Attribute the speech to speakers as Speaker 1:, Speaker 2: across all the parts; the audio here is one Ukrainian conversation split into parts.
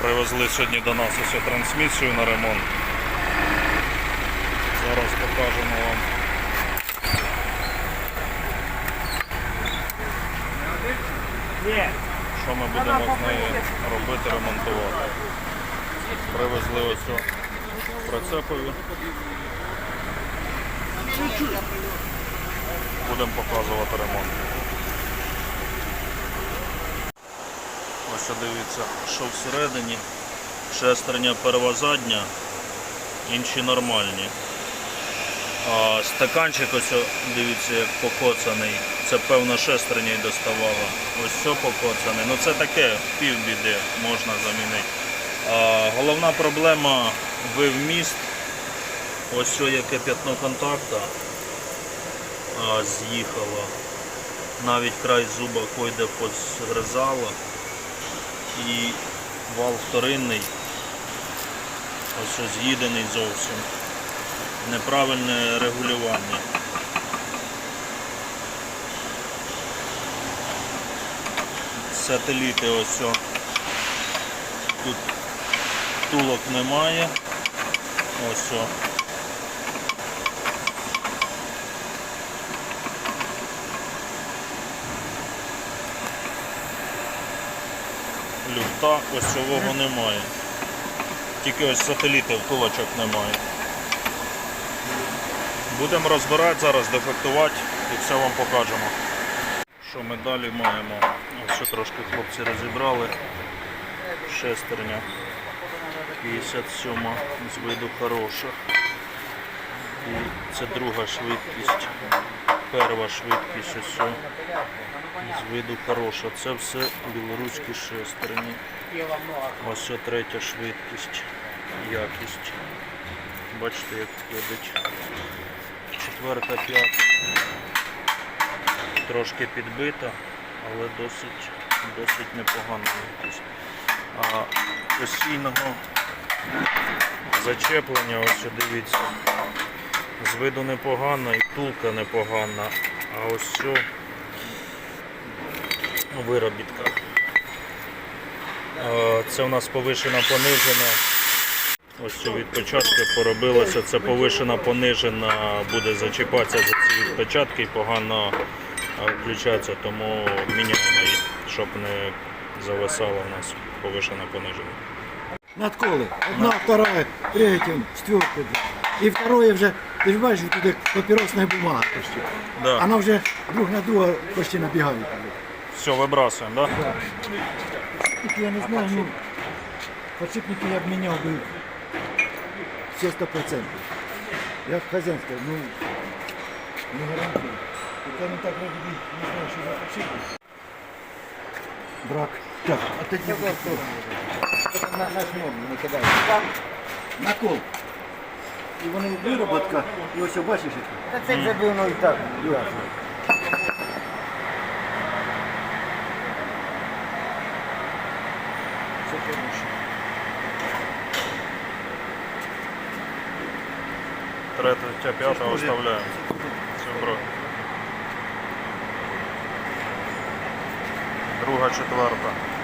Speaker 1: Привезли сьогодні до нас ось трансмісію на ремонт. Зараз покажемо вам. Що ми будемо з нею робити, ремонтувати. Привезли ось цю прицепові. Будемо показувати ремонт. Ось дивіться, що всередині. Шестерня перва задня, інші нормальні. А стаканчик ось, дивіться, як покоцаний. Це певно шестерня й доставала. Ось все покоцане. Ну це таке півбіди можна замінити. А, головна проблема вивміст. Ось що яке п'ятно контакта з'їхало. Навіть край зуба койде позгризало. І вал вторинний. Ось з'їдений зовсім. Неправильне регулювання. Сателіти ось. Тут тулок немає. Ось. о. Люфта ось цього немає. Тільки ось сателіти втулочок немає. Будемо розбирати зараз, дефектувати і все вам покажемо. Що ми далі маємо? Ось трошки хлопці розібрали. Шестерня 57 з виду хороша. І це друга швидкість. Перша швидкість ось з виду хороша. Це все білоруські шестерні. Ось третя швидкість, якість. Бачите, як ходить. Четверта, п'ята. Трошки підбита, але досить, досить непогана якість. А постійного зачеплення, ось дивіться, з виду непогано і втулка непогана, а ось що виробітка. Е, Це у нас повишена понижена. Ось це відпочатку поробилося. Це повишена понижена, буде зачіпатися за ці відпечатки і погано включається, тому міняємо її, щоб не зависала у нас повишена понижена.
Speaker 2: Надколи. Одна, вторая, третья, четвертая. И второе вже, ти ж бачиш, тут як папіросна бумага почти.
Speaker 1: Да.
Speaker 2: Вона вже друг на друга почти набігає.
Speaker 1: Все, вибрасуємо, да?
Speaker 2: Тільки я не знаю, ну, подшипники я б міняв би все 100%. Як хазяйська, ну, не гарантую. Хоча не так вроде би, не знаю, що за подшипник. Брак. Так, а тоді на наш не кидай. Накол. І вони вироботка, і ось бачиш, яке?
Speaker 3: Та це вже воно і так.
Speaker 2: ясно. Це хороше.
Speaker 1: Третя, п'ята оставляємо. Все, бро. Друга, четверта.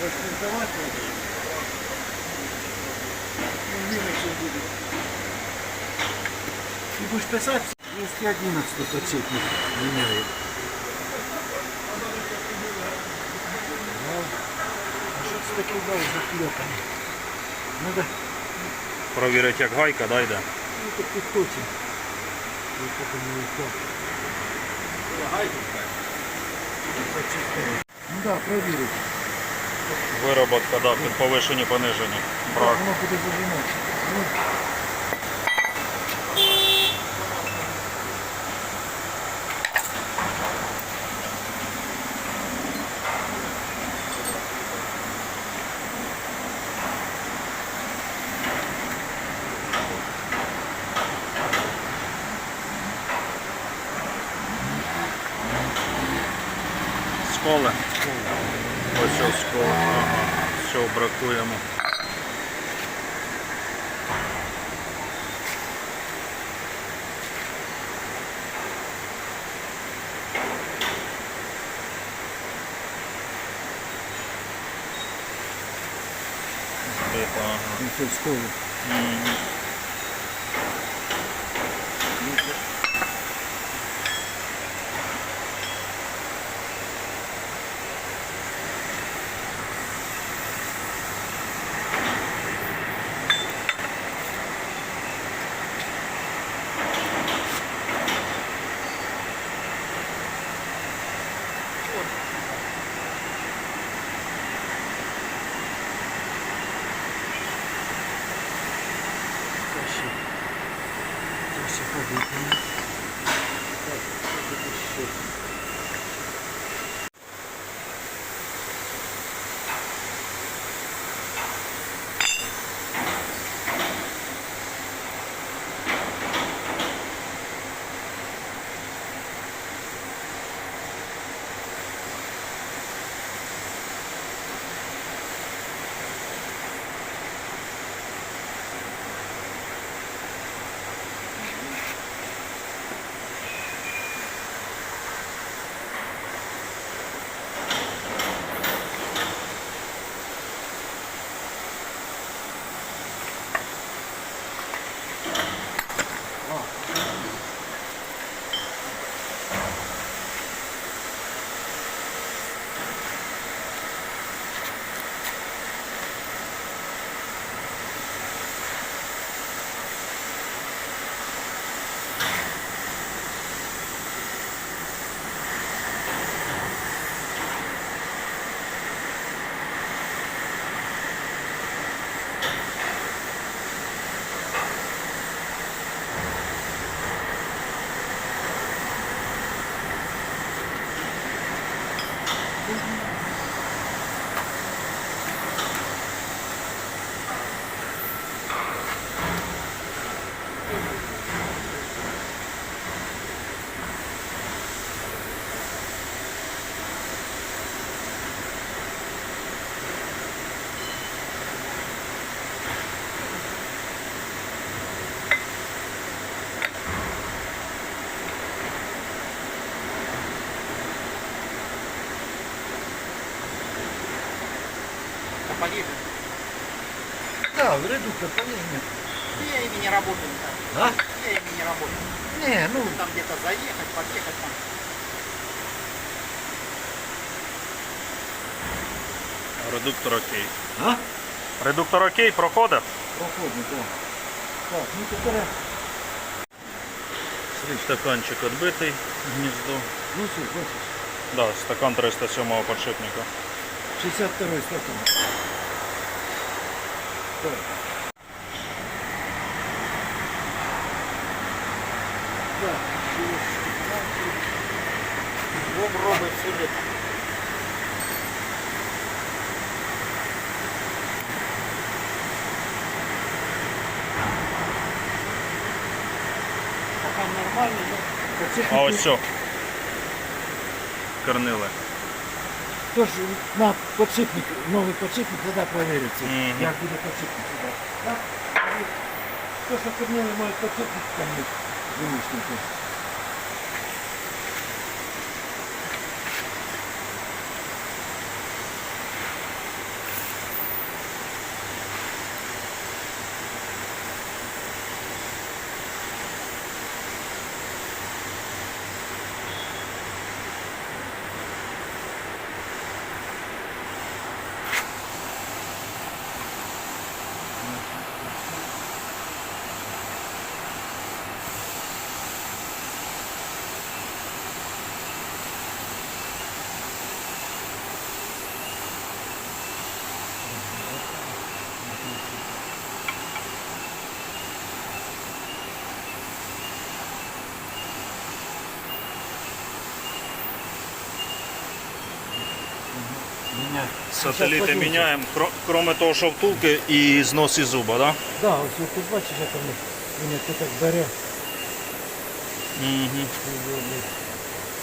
Speaker 2: Трошки здавати треба. Ну, мілочі буде. Ти будеш писати? 211 подшипник міняє. А що це таке дав заклепаний? Надо
Speaker 1: Провірити, як гайка, да, йде.
Speaker 2: ну, так підточим. Ну, не впав. Ну так, да, провірити.
Speaker 1: Вироботка, да, під повишені понижені. Брак.
Speaker 2: Воно буде зажимати. Ну,
Speaker 1: сколи. Ось ось сколи. Ага. Все, бракуємо. Збито, ага.
Speaker 2: Ну, це школу. В редуктор.
Speaker 3: Я ими не работаю. да.
Speaker 2: А?
Speaker 3: Я ими не работаю.
Speaker 2: Не, ну,
Speaker 3: Там где-то заехать, подъехать там.
Speaker 1: Редуктор окей.
Speaker 2: а?
Speaker 1: Редуктор окей, проходить.
Speaker 2: Проходить, да. Так, ну тепер,
Speaker 1: Стаканчик відбитий, гніздо.
Speaker 2: ну все, бачиш,
Speaker 1: Да, стакан 307 подшипника.
Speaker 2: 62 стакан. Так. Так,
Speaker 3: Бог робить все лето. Пока нормально, но
Speaker 2: подшипники-
Speaker 1: А ось все. Корнили.
Speaker 2: Тож на подшипник, новий подшипник, тоді перевіриться,
Speaker 1: Мгм.
Speaker 2: як буде подшипник. сюди. Так? То, що корнили мають подшипник, там є вимушники.
Speaker 1: Сателіти міняємо, кро- кроме того, що втулки і знос і зуба, да?
Speaker 2: Да, ось ти бачиш, як воно, він як так бере,
Speaker 1: Угу.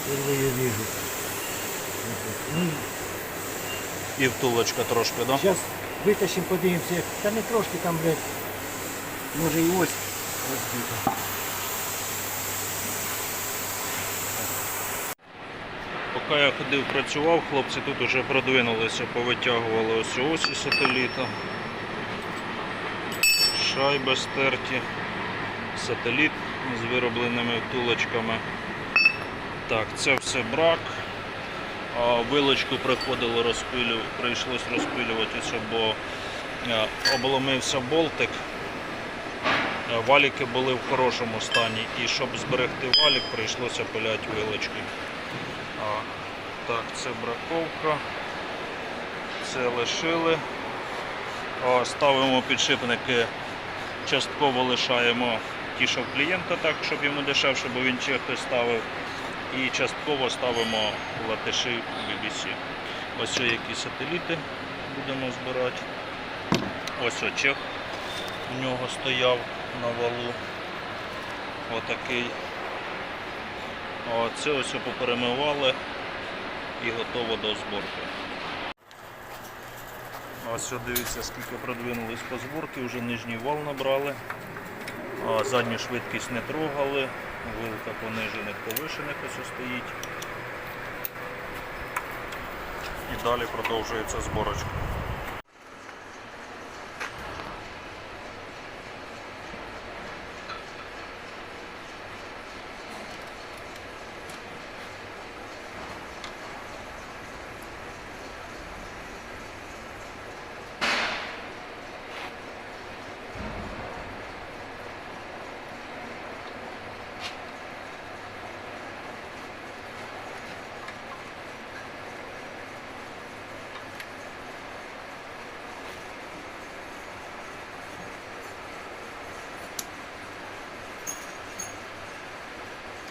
Speaker 2: впервые вижу. Ну,
Speaker 1: І втулочка трошки, так? Да?
Speaker 2: зараз витащимо, подивимося. Та не трошки там, блядь, може і ось розбита.
Speaker 1: Поки я ходив працював, хлопці тут вже продвинулися, повитягували ось осі сателіта. Шайби стерті, сателіт з виробленими втулочками. Так, це все брак. А вилочку приходило розпилю, прийшлось розпилюватися, бо е, обломився болтик. Е, Валіки були в хорошому стані і щоб зберегти валік, прийшлося пиляти вилочкою. Так, це браковка. Це лишили. Ставимо підшипники, частково лишаємо ті, що в клієнта, так, щоб йому дешевше, бо він чехи ставив. І частково ставимо латиші BBC. Ось які сателіти будемо збирати. Ось о чех у нього стояв на валу. Отакий. А Це ось поперемивали і готово до зборки. Ось дивіться, скільки продвинулись по зборці, вже нижній вал набрали, а задню швидкість не трогали, вилка понижених повишених ось стоїть. І далі продовжується зборочка.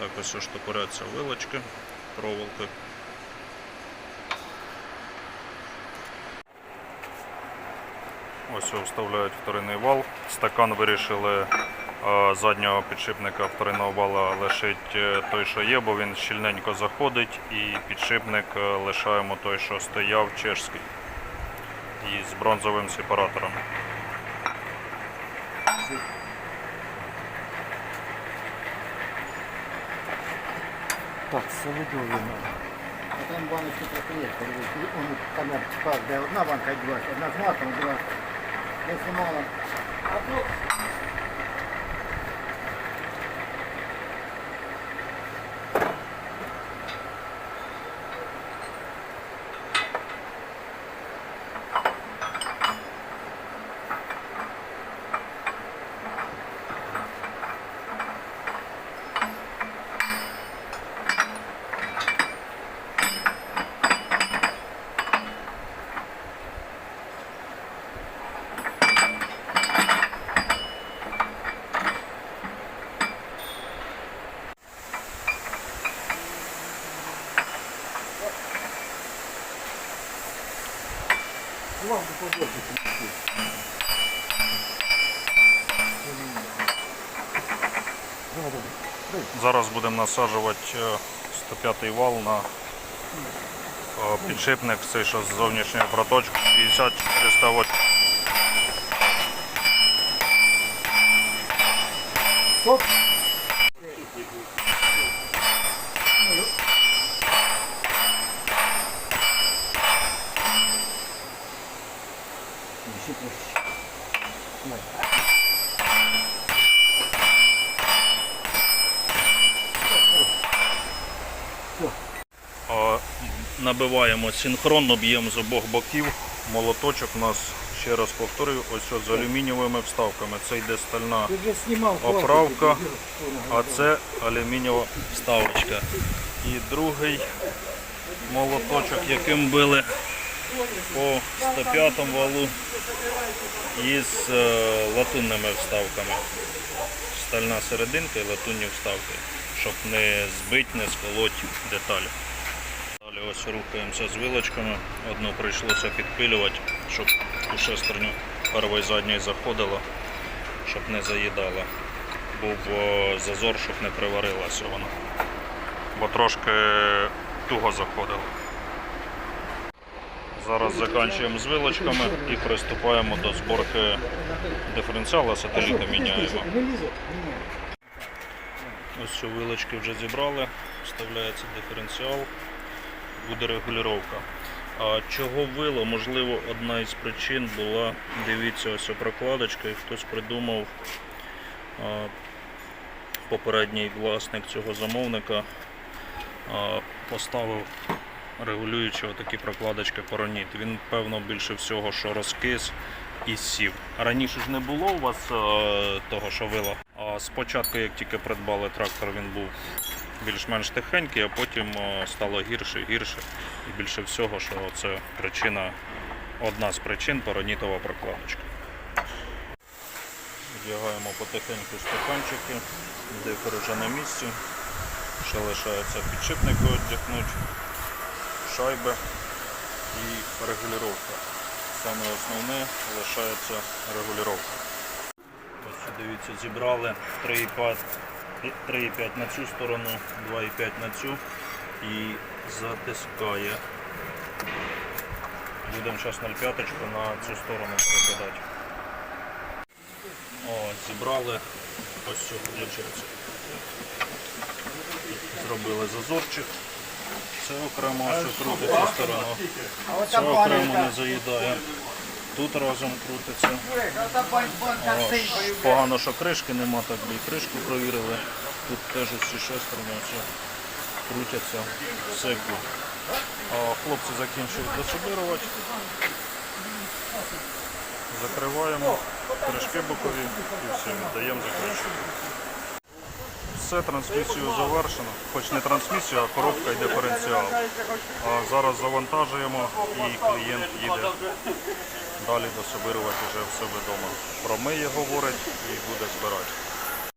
Speaker 1: Так ось ось штопоряться вилочки, проволоки. Ось вставляють вторинний вал. Стакан вирішили е, заднього підшипника вторинного вала лишити той, що є, бо він щільненько заходить, і підшипник е, лишаємо той, що стояв чешський. І з бронзовим сепаратором.
Speaker 2: Так, солодові надо.
Speaker 3: А там баночки прокрыли, он там спас, де одна банка одна з маком, два. Якщо мало. А
Speaker 2: Вам би побольше принести. Надо.
Speaker 1: Зараз будемо насаджувати е, 105 вал на е, підшипник, цей що з зовнішньої проточки 50 408.
Speaker 2: Стоп!
Speaker 1: Набиваємо синхронно, б'ємо з обох боків. Молоточок у нас, ще раз повторюю, ось з алюмінієвими вставками. Це йде стальна Оправка. А це алюмінієва вставочка. І другий молоточок, яким били по 105 валу із е, латунними вставками. Стальна серединка і латунні вставки, щоб не збити, не сколоть деталі. Ось рухаємося з вилочками. Одну прийшлося підпилювати, щоб у шестерню першої задньої заходило, щоб не заїдала був зазор, щоб не приварилася вона. Бо трошки туго заходило. Зараз закінчуємо з вилочками і приступаємо до зборки диференціала, сателіти міняємо. Ось вилочки вже зібрали, вставляється диференціал, буде регулювання. Чого вило? Можливо, одна із причин була, дивіться, ось прокладочка, і хтось придумав, попередній власник цього замовника поставив регулюючи такі прокладочки пороніт. Він, певно, більше всього, що розкис і сів. Раніше ж не було у вас того, що вила. Спочатку, як тільки придбали трактор, він був більш-менш тихенький, а потім стало гірше і гірше. І більше всього, що це причина, одна з причин поронітова прокладочка. Вдягаємо потихеньку стаканчики, дифер вже на місці. Ще лишається підшипники одягнути, шайби і регулювання. Саме основне лишається регулювання. Ось дивіться, зібрали 3,5 3,5 на цю сторону, 2,5 на цю і затискає. Будемо зараз 0,5 на цю сторону перекидати. О, зібрали ось що виходить. Зробили зазорчик. Це окремо, що крутиться сторона. Це окремо не заїдає. Тут разом крутиться. О. Погано, що кришки нема, так би і кришку провірили. Тут теж всі шестерні все крутяться, good. Хлопці закінчують дособирувати. Закриваємо кришки бокові і все, віддаємо закручуємо. Все, трансмісію завершено. Хоч не трансмісію, а коробка і диференціал. А зараз завантажуємо і клієнт їде далі дособирувати вже в себе вдома. Промиє, говорить і буде збирати.